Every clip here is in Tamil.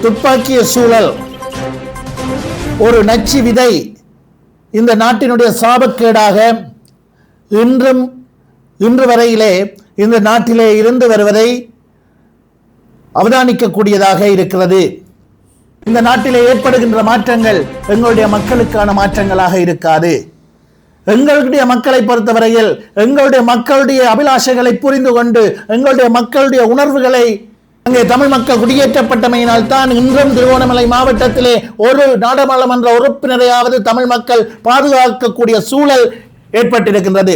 துப்பாக்கிய சூழல். ஒரு நச்சு விதை இந்த நாட்டினுடைய சாபக்கேடாக இன்றும் இன்று வரையிலே இந்த நாட்டிலே இருந்து வருவதை அவதானிக்கக்கூடியதாக இருக்கிறது. இந்த நாட்டிலே ஏற்படுகின்ற மாற்றங்கள் எங்களுடைய மக்களுக்கான மாற்றங்களாக இருக்காது. எங்களுடைய மக்களை பொறுத்தவரையில் எங்களுடைய மக்களுடைய அபிலாஷைகளை புரிந்து கொண்டு எங்களுடைய மக்களுடைய உணர்வுகளை அங்கே தமிழ் மக்கள் குடியேற்றப்பட்டமையினால் தான் இன்றும் திருவோணமலை மாவட்டத்திலே ஒரு நாடாளுமன்ற உறுப்பினரையாவது தமிழ் மக்கள் பாதுகாக்கக்கூடிய சூழல் ஏற்பட்டிருக்கின்றது.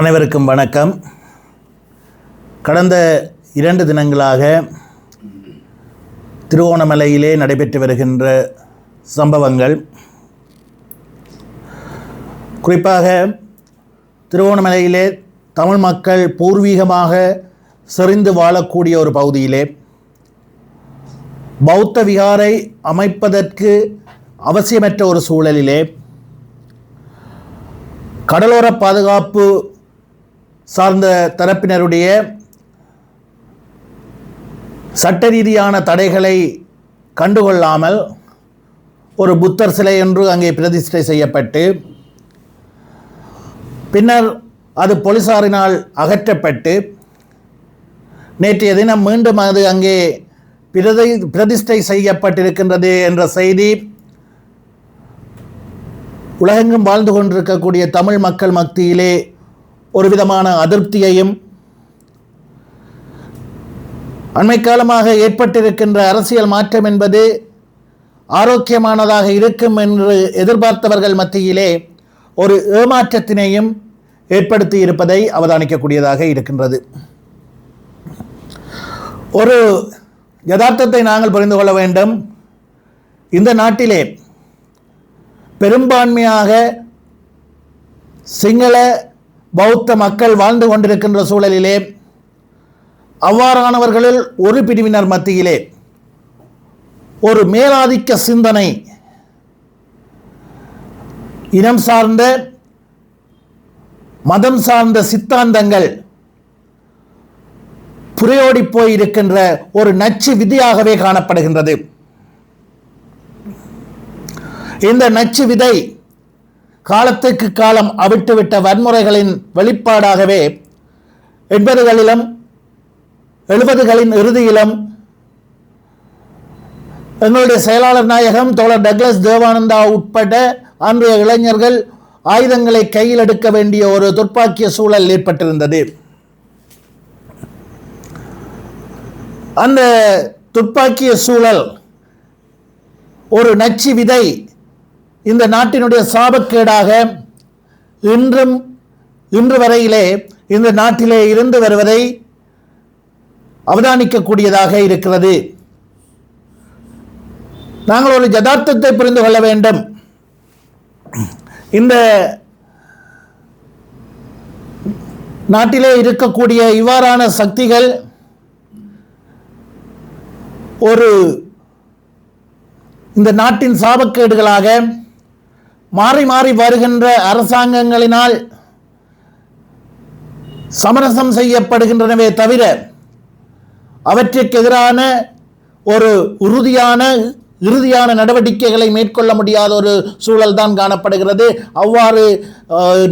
அனைவருக்கும் வணக்கம். கடந்த இரண்டு தினங்களாக திருவோணமலையிலே நடைபெற்று வருகின்ற சம்பவங்கள். குறிப்பாக திருவோணமலையிலே தமிழ் மக்கள் பூர்வீகமாக செறிந்து வாழக்கூடிய ஒரு பகுதியிலே பௌத்த விகாரை அமைப்பதற்கு அவசியமற்ற ஒரு சூழலிலே கடலோர பாதுகாப்பு சார்ந்த தரப்பினருடைய சட்ட ரீதியான தடைகளை கண்டுகொள்ளாமல் ஒரு புத்தர் சிலை என்று அங்கே பிரதிஷ்டை செய்யப்பட்டு பின்னர் அது போலீசாரினால் அகற்றப்பட்டு நேற்றைய தினம் மீண்டும் அது அங்கே பிரதி பிரதிஷ்டை செய்யப்பட்டிருக்கின்றது என்ற செய்தி உலகெங்கும் வாழ்ந்து கொண்டிருக்கக்கூடிய தமிழ் மக்கள் மத்தியிலே ஒரு விதமான அதிருப்தியையும் அண்மை காலமாக ஏற்பட்டிருக்கின்ற அரசியல் மாற்றம் என்பது ஆரோக்கியமானதாக இருக்கும் என்று எதிர்பார்த்தவர்கள் மத்தியிலே ஒரு ஏமாற்றத்தினையும் ஏற்படுத்தி இருப்பதை அவதானிக்கக்கூடியதாக இருக்கின்றது. ஒரு யதார்த்தத்தை நாங்கள் புரிந்து கொள்ள வேண்டும். இந்த நாட்டிலே பெரும்பான்மையாக சிங்கள பௌத்த மக்கள் வாழ்ந்து கொண்டிருக்கின்ற சூழலிலே அவ்வாறானவர்களில் ஒரு பிரிவினர் மத்தியிலே ஒரு மேலாதிக்க சிந்தனை இனம் சார்ந்த மதம் சார்ந்த சித்தாந்தங்கள் புரையோடி போயிருக்கின்ற ஒரு நச்சு விதியாகவே காணப்படுகின்றது. இந்த நச்சு விதை காலத்துக்கு காலம் அவிட்டுவிட்ட வன்முறைகளின் வெளிப்பாடாகவே எண்பதுகளிலும் எழுபதுகளின் இறுதியிலும் எங்களுடைய செயலாளர் நாயகம் தோழர் டக்ளஸ் தேவானந்தா உட்பட அன்றைய இளைஞர்கள் ஆயுதங்களை கையில் எடுக்க வேண்டிய ஒரு துர்ப்பாக்கிய சூழல் ஏற்பட்டிருந்தது. அந்த துப்பாக்கிய சூழல் ஒரு நச்சு விதை இந்த நாட்டினுடைய சாபக்கேடாக இன்றும் இன்று வரையிலே இந்த நாட்டிலே இருந்து வருவதை அவதானிக்கக்கூடியதாக இருக்கிறது. நாங்கள் ஒரு ஜதார்த்தத்தை புரிந்து கொள்ள வேண்டும். இந்த நாட்டிலே இருக்கக்கூடிய இவ்வாறான சக்திகள் ஒரு இந்த நாட்டின் சாபக்கேடுகளாக மாறி மாறி வருகின்ற அரசாங்கங்களினால் சமரசம் செய்யப்படுகின்றனவே தவிர அவற்றிற்கு எதிரான ஒரு உறுதியான இறுதியான நடவடிக்கைகளை மேற்கொள்ள முடியாத ஒரு சூழல் தான் காணப்படுகிறது. அவ்வாறு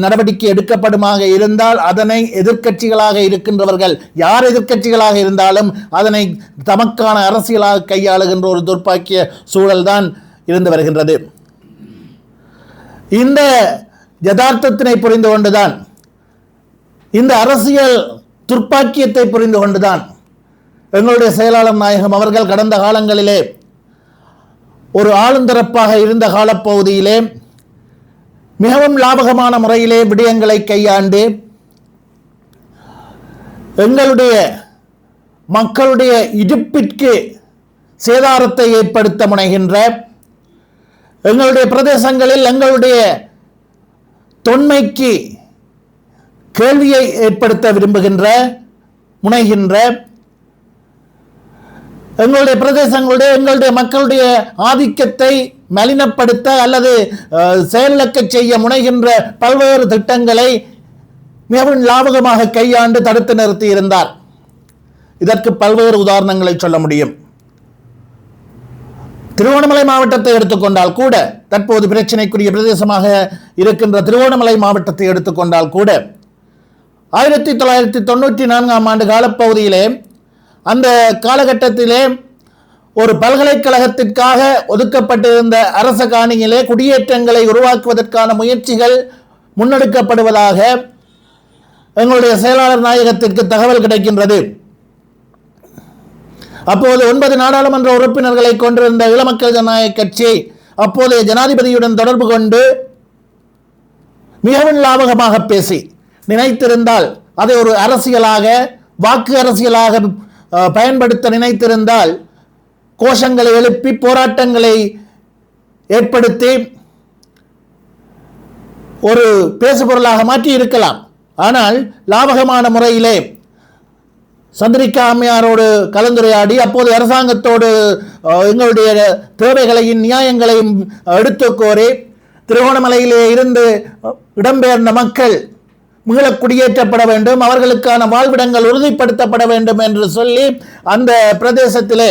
நடவடிக்கை எடுக்கப்படுமாக இருந்தால் அதனை எதிர்க்கட்சிகளாக இருக்கின்றவர்கள் யார் எதிர்க்கட்சிகளாக இருந்தாலும் அதனை தமக்கான அரசியலாக கையாளுகின்ற ஒரு துர்ப்பாக்கிய சூழல் தான் இருந்து வருகின்றது. இந்த யதார்த்தத்தினை புரிந்து கொண்டுதான் இந்த அரசியல் துர்ப்பாக்கியத்தை புரிந்து கொண்டுதான் எங்களுடைய செயலாளர் நாயகம் அவர்கள் கடந்த காலங்களிலே ஒரு ஆளுந்தரப்பாக இருந்த காலப்பகுதியிலே மிகவும் லாபகமான முறையிலே விடயங்களை கையாண்டு எங்களுடைய மக்களுடைய இடுப்பிற்கு சேதாரத்தை ஏற்படுத்த முனைகின்ற எங்களுடைய பிரதேசங்களில் எங்களுடைய தொன்மைக்கு கேள்வியை ஏற்படுத்த விரும்புகின்ற முனைகின்ற எங்களுடைய பிரதேசங்களுடைய எங்களுடைய மக்களுடைய ஆதிக்கத்தை மலினப்படுத்த அல்லது அஹ், செய்ய முனைகின்ற பல்வேறு திட்டங்களை மிகவும் லாபகமாக கையாண்டு தடுத்து நிறுத்தி இருந்தார். இதற்கு பல்வேறு உதாரணங்களை சொல்ல முடியும். திருவோணமலை மாவட்டத்தை எடுத்துக்கொண்டால் கூட தற்போது பிரச்சனைக்குரிய பிரதேசமாக இருக்கின்ற திருவோணமலை மாவட்டத்தை எடுத்துக்கொண்டால் கூட ஆயிரத்தி தொள்ளாயிரத்தி தொண்ணூற்றி நான்காம் ஆண்டு காலப்பகுதியிலே அந்த காலகட்டத்திலே ஒரு பல்கலைக்கழகத்திற்காக ஒதுக்கப்பட்டிருந்த அரச காணியிலே குடியேற்றங்களை உருவாக்குவதற்கான முயற்சிகள் முன்னெடுக்கப்படுவதாக எங்களுடைய செயலாளர் நாயகத்திற்கு தகவல் கிடைக்கின்றது. அப்போது ஒன்பது நாடாளுமன்ற உறுப்பினர்களை கொண்டிருந்த இளமக்கள் ஜனநாயக கட்சி அப்போதைய ஜனாதிபதியுடன் தொடர்பு கொண்டு மிகவும் லாபகமாக பேசி நினைத்திருந்தால் அதை ஒரு அரசியலாக வாக்கு அரசியலாக பயன்படுத்த நினைத்திருந்தால் கோஷங்களை எழுப்பி போராட்டங்களை ஏற்படுத்தி ஒரு பேசுபொருளாக மாற்றி இருக்கலாம் ஆனால் லாபகமான முறையிலே சந்திரிகா அம்மையாரோடு கலந்துரையாடி அப்போது அரசாங்கத்தோடு எங்களுடைய தேவைகளையும் நியாயங்களையும் எடுத்து கோரி திருகோணமலையிலே இருந்து இடம்பெயர்ந்த மக்கள் மீள குடியேற்றப்பட வேண்டும் அவர்களுக்கான வாழ்விடங்கள் உறுதிப்படுத்தப்பட வேண்டும் என்று சொல்லி அந்த பிரதேசத்திலே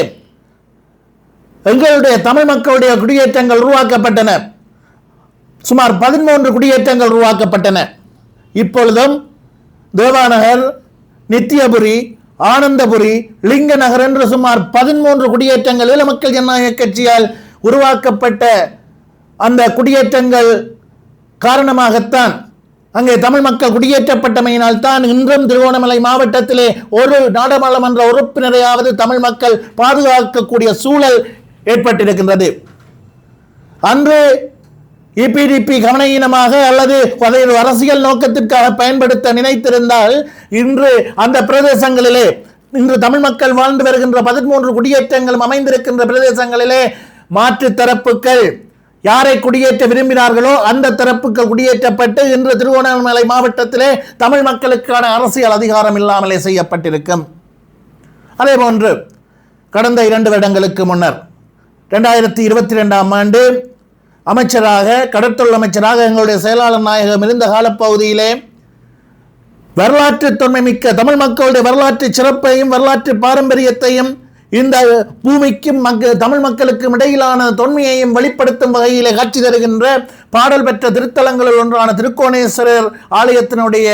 எங்களுடைய தமிழ் மக்களுடைய குடியேற்றங்கள் உருவாக்கப்பட்டன. சுமார் பதிமூன்று குடியேற்றங்கள் உருவாக்கப்பட்டன. இப்பொழுதும் தேவாநகர் நித்தியபுரி ஆனந்தபுரி லிங்கநகர் என்று சுமார் பதிமூன்று குடியேற்றங்கள் ஈழ மக்கள் ஜனநாயக கட்சியால் உருவாக்கப்பட்ட அந்த குடியேற்றங்கள் காரணமாகத்தான் அங்கே தமிழ் மக்கள் குடியேற்றப்பட்டமையினால் தான் இன்றும் திருவோணமலை மாவட்டத்திலே ஒரு நாடாளுமன்ற உறுப்பினரையாவது தமிழ் மக்கள் பாதுகாக்கக்கூடிய சூழல் ஏற்பட்டிருக்கின்றது. அன்று இபிடிபி கவனஈனமாக அல்லது அதை அரசியல் நோக்கத்திற்காக பயன்படுத்த நினைத்திருந்தால் இன்று அந்த பிரதேசங்களிலே இன்று தமிழ் மக்கள் வாழ்ந்து வருகின்ற பதிமூன்று குடியேற்றங்களும் அமைந்திருக்கின்ற பிரதேசங்களிலே மாற்று தரப்புகள் யாரை குடியேற்ற விரும்பினார்களோ அந்த தரப்புக்கு குடியேற்றப்பட்டு இன்று திருவண்ணாமலை மாவட்டத்திலே தமிழ் மக்களுக்கான அரசியல் அதிகாரம் இல்லாமலே செய்யப்பட்டிருக்கும். அதே போன்று கடந்த இரண்டு வருடங்களுக்கு முன்னர் ரெண்டாயிரத்தி இருபத்தி ரெண்டாம் ஆண்டு அமைச்சராக கடற்தொழில் அமைச்சராக எங்களுடைய செயலாளர் நாயகம் இருந்த காலப்பகுதியிலே வரலாற்று தொன்மை மிக்க தமிழ் மக்களுடைய வரலாற்று சிறப்பையும் வரலாற்று பாரம்பரியத்தையும் இந்த பூமிக்கும் மக்க தமிழ் மக்களுக்கும் இடையிலான தொன்மையையும் வெளிப்படுத்தும் வகையில் காட்சி தருகின்ற பாடல் பெற்ற திருத்தலங்களில் ஒன்றான திருக்கோணேஸ்வரர் ஆலயத்தினுடைய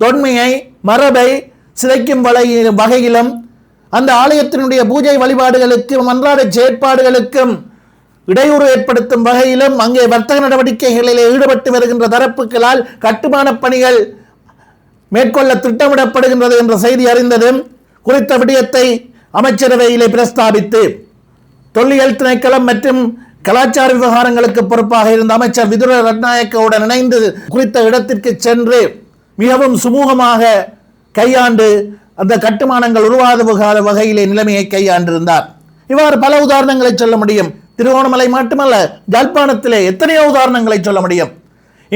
தொன்மையை மரபை சிதைக்கும் வகையிலும் அந்த ஆலயத்தினுடைய பூஜை வழிபாடுகளுக்கும் அன்றாட செயற்பாடுகளுக்கும் இடையூறு ஏற்படுத்தும் வகையிலும் அங்கே வர்த்தக நடவடிக்கைகளில் ஈடுபட்டு வருகின்ற தரப்புகளால் கட்டுமானப் பணிகள் மேற்கொள்ள திட்டமிடப்படுகின்றது என்ற செய்தி அறிந்ததும் குறித்த விடயத்தை அமைச்சரவையிலே பிரஸ்தாபித்து தொல்லியல் திணைக்களம் மற்றும் கலாச்சார விவகாரங்களுக்கு பொறுப்பாக இருந்த அமைச்சர் விதுர ரட்நாயக்கவுடன் இணைந்து குறித்த இடத்திற்கு சென்று மிகவும் சுமூகமாக கையாண்டு அந்த கட்டுமானங்கள் உருவாத வகையிலே நிலைமையை கையாண்டிருந்தார். இவ்வாறு பல உதாரணங்களை சொல்ல முடியும். திருவோணமலை மட்டுமல்ல ஜாழ்ப்பாணத்திலே எத்தனையோ உதாரணங்களை சொல்ல முடியும்.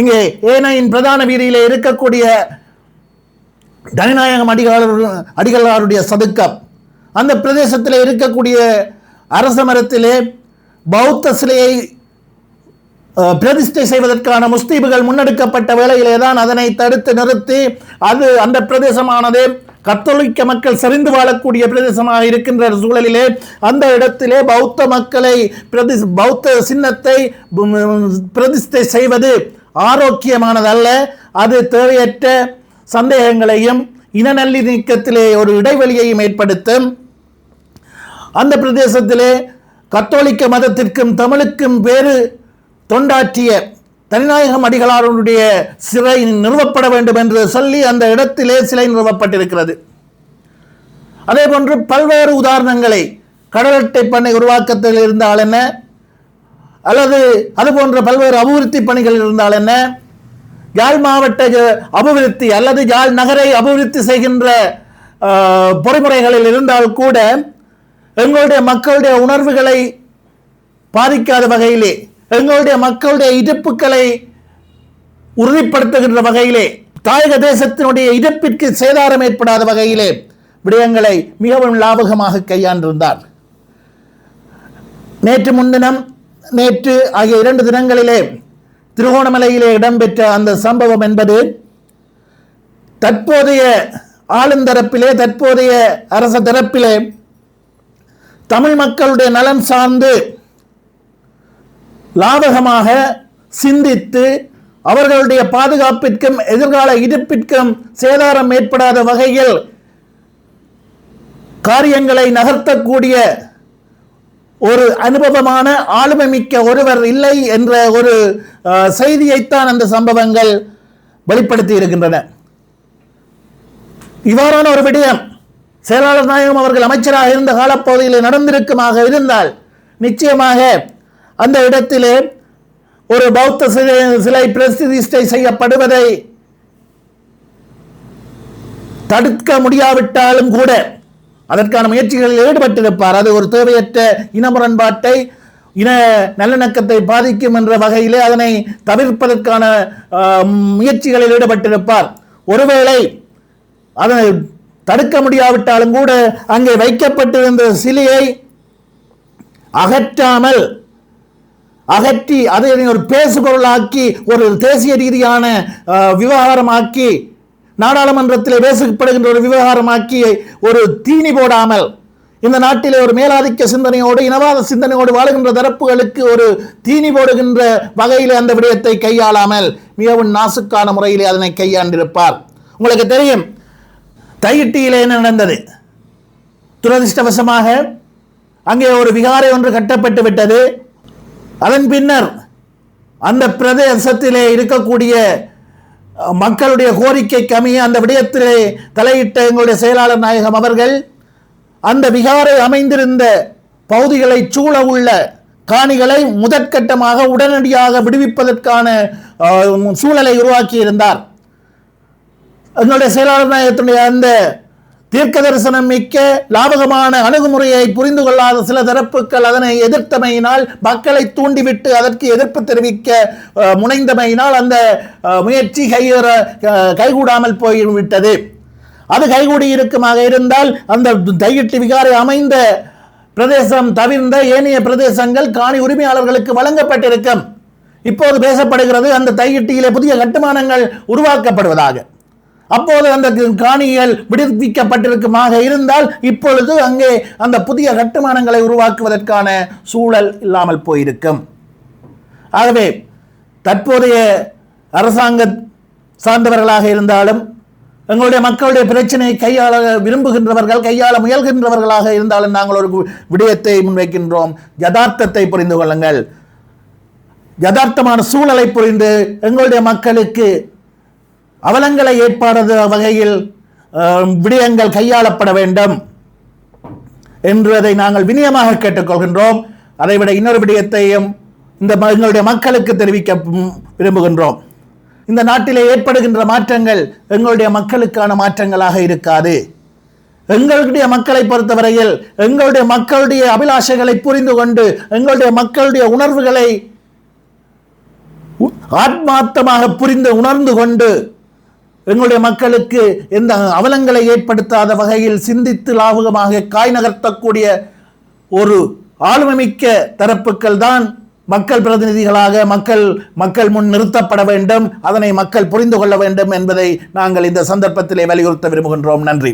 இங்கே ஏனையின் பிரதான வீதியிலே இருக்கக்கூடிய தனிநாயகம் அடிகளார் அடிகளாருடைய சதுக்கம். அந்த பிரதேசத்தில் இருக்கக்கூடிய அரச மரத்திலே பௌத்த சிலையை பிரதிஷ்டை செய்வதற்கான முஸ்தீபுகள் முன்னெடுக்கப்பட்ட வேளையிலே தான் அதனை தடுத்து நிறுத்தி அது அந்த பிரதேசமானது கத்தோலிக்க மக்கள் சரிந்து வாழக்கூடிய பிரதேசமாக இருக்கின்ற சூழலிலே அந்த இடத்திலே பௌத்த மக்களை பிரதி பௌத்த சின்னத்தை பிரதிஷ்டை செய்வது ஆரோக்கியமானதல்ல. அது தேவையற்ற சந்தேகங்களையும் இன நல்லிணக்கத்திலே ஒரு இடைவெளியையும் ஏற்படுத்தும். அந்த பிரதேசத்திலே கத்தோலிக்க மதத்திற்கும் தமிழுக்கும் வேறு தொண்டாற்றிய தனிநாயகம் அடிகளாருடைய சிலை நிறுவப்பட வேண்டும் என்று சொல்லி அந்த இடத்திலே சிலை நிறுவப்பட்டிருக்கிறது. அதே போன்று பல்வேறு உதாரணங்களை கடலட்டை பண்ணை உருவாக்கத்தில் இருந்தால் என்ன? அல்லது அது போன்ற பல்வேறு அபிவிருத்தி பணிகள் இருந்தால் என்ன? யாழ் மாவட்ட அபிவிருத்தி அல்லது யாழ் நகரை அபிவிருத்தி செய்கின்ற பொறிமுறைகளில் இருந்தால் கூட எங்களுடைய மக்களுடைய உணர்வுகளை பாதிக்காத வகையிலே எங்களுடைய மக்களுடைய இடுப்புகளை உறுதிப்படுத்துகின்ற வகையிலே தாயக தேசத்தினுடைய இழப்பிற்கு சேதாரம் ஏற்படாத வகையிலே விடயங்களை மிகவும் லாபகமாக கையாண்டிருந்தார். நேற்று முன்தினம் நேற்று ஆகிய இரண்டு தினங்களிலே திருகோணமலையிலே இடம்பெற்ற அந்த சம்பவம் என்பது தற்போதைய ஆளுந்தரப்பிலே தற்போதைய அரச தரப்பிலே தமிழ் மக்களுடைய நலன் சார்ந்து லாபகமாக சிந்தித்து அவர்களுடைய பாதுகாப்பிற்கும் எதிர்கால இருப்பிற்கும் சேதாரம் ஏற்படாத வகையில் காரியங்களை நகர்த்தக்கூடிய ஒரு அனுபவமான ஆளுமை மிக்க ஒருவர் இல்லை என்ற ஒரு செய்தியைத்தான் அந்த சம்பவங்கள் வெளிப்படுத்தி இருக்கின்றன. இவ்வாறான ஒரு விடயம் செயலாளர் நாயகம் அவர்கள் அமைச்சராக இருந்த காலப்பகுதியில் நடந்திருக்குமாக இருந்தால் நிச்சயமாக அந்த இடத்திலே ஒரு பௌத்த சிலை சிலை பிரதிஷ்டை செய்யப்படுவதை தடுக்க முடியாவிட்டாலும் கூட அதற்கான முயற்சிகளில் ஈடுபட்டிருப்பார். அது ஒரு தேவையற்ற இன முரண்பாட்டை இன நல்லிணக்கத்தை பாதிக்கும் என்ற வகையிலே அதனை தவிர்ப்பதற்கான ஆஹ், முயற்சிகளில் ஈடுபட்டிருப்பார். ஒருவேளை அதனை தடுக்க முடியாவிட்டாலும் கூட அங்கே வைக்கப்பட்டிருந்த சிலையை அகற்றாமல் அகற்றி அதை ஒரு பேசுபொருளாக்கி ஒரு தேசிய ரீதியான விவகாரமாக்கி நாடாளுமன்றத்தில் பேசப்படுகின்ற ஒரு விவகாரமாக்கி ஒரு தீனி போடாமல் இந்த நாட்டிலே ஒரு மேலாதிக்க சிந்தனையோடு இனவாத சிந்தனையோடு வாழுகின்ற தரப்புகளுக்கு ஒரு தீனி போடுகின்ற வகையில் அந்த விடயத்தை கையாளாமல் மிகவும் நாசுக்கான முறையிலே அதனை கையாண்டிருப்பார். உங்களுக்கு தெரியும் தையிட்டியிலே என்ன நடந்தது? துரதிர்ஷ்டவசமாக அங்கே ஒரு விகாரை ஒன்று கட்டப்பட்டு விட்டது. அதன் பின்னர் அந்த பிரதேசத்திலே இருக்கக்கூடிய மக்களுடைய கோரிக்கைக்கு அமைய அந்த விடயத்திலே தலையிட்ட எங்களுடைய செயலாளர் நாயகம் அவர்கள் அந்த விகாரை அமைந்திருந்த பகுதிகளை சூழ உள்ள காணிகளை முதற்கட்டமாக உடனடியாக விடுவிப்பதற்கான சூழலை உருவாக்கியிருந்தார். எங்களுடைய செயலாளர் நாயகத்தினுடைய அந்த தீர்க்க தரிசனம் மிக்க லாபகமான அணுகுமுறையை புரிந்து கொள்ளாத சில தரப்புகள் அதனை எதிர்த்தமையினால் மக்களை தூண்டிவிட்டு அதற்கு எதிர்ப்பு தெரிவிக்க முனைந்தமையினால் அந்த முயற்சி கையேற கைகூடாமல் போய்விட்டது. அது கைகூடி இருக்குமாக இருந்தால் அந்த தையிட்டு விகாரை அமைந்த பிரதேசம் தவிர்ந்த ஏனைய பிரதேசங்கள் காணி உரிமையாளர்களுக்கு வழங்கப்பட்டிருக்கும். இப்போது பேசப்படுகிறது அந்த தையிட்டியிலே புதிய கட்டுமானங்கள் உருவாக்கப்படுவதாக. அப்போது அந்த காணிகள் விடுவிக்கப்பட்டிருக்குமாக இருந்தால் இப்பொழுது அங்கே அந்த புதிய கட்டுமானங்களை உருவாக்குவதற்கான சூழல் இல்லாமல் போயிருக்கும். ஆகவே தற்போதைய அரசாங்க சார்ந்தவர்களாக இருந்தாலும் எங்களுடைய மக்களுடைய பிரச்சனையை கையாள விரும்புகின்றவர்கள் கையாள முயல்கின்றவர்களாக இருந்தாலும் நாங்கள் ஒரு விடயத்தை முன்வைக்கின்றோம். யதார்த்தத்தை புரிந்து கொள்ளுங்கள். யதார்த்தமான சூழலை புரிந்து எங்களுடைய மக்களுக்கு அவலங்களை ஏற்பாடு வகையில் விடயங்கள் கையாளப்பட வேண்டும் என்றதை நாங்கள் வினயமாக கேட்டுக்கொள்கின்றோம். அதைவிட இன்னொரு விடயத்தையும் இந்த ம- எங்களுடைய மக்களுக்கு தெரிவிக்க விரும்புகின்றோம். இந்த நாட்டிலே ஏற்படுகின்ற மாற்றங்கள் எங்களுடைய மக்களுக்கான மாற்றங்களாக இருக்காது. எங்களுடைய மக்களை பொறுத்தவரையில் எங்களுடைய மக்களுடைய அபிலாஷைகளை புரிந்து கொண்டு எங்களுடைய மக்களுடைய உணர்வுகளை உ- ஆத்மார்த்தமாக புரிந்து உணர்ந்து கொண்டு எங்களுடைய மக்களுக்கு எந்த அவலங்களை ஏற்படுத்தாத வகையில் சிந்தித்து லாபகமாக காய் நகர்த்தக்கூடிய ஒரு ஆளுமைமிக்க தரப்புக்கள் தான் மக்கள் பிரதிநிதிகளாக மக்கள் மக்கள் முன் நிறுத்தப்பட வேண்டும் அதனை மக்கள் புரிந்து கொள்ள வேண்டும் என்பதை நாங்கள் இந்த சந்தர்ப்பத்திலே வலியுறுத்த விரும்புகின்றோம். நன்றி.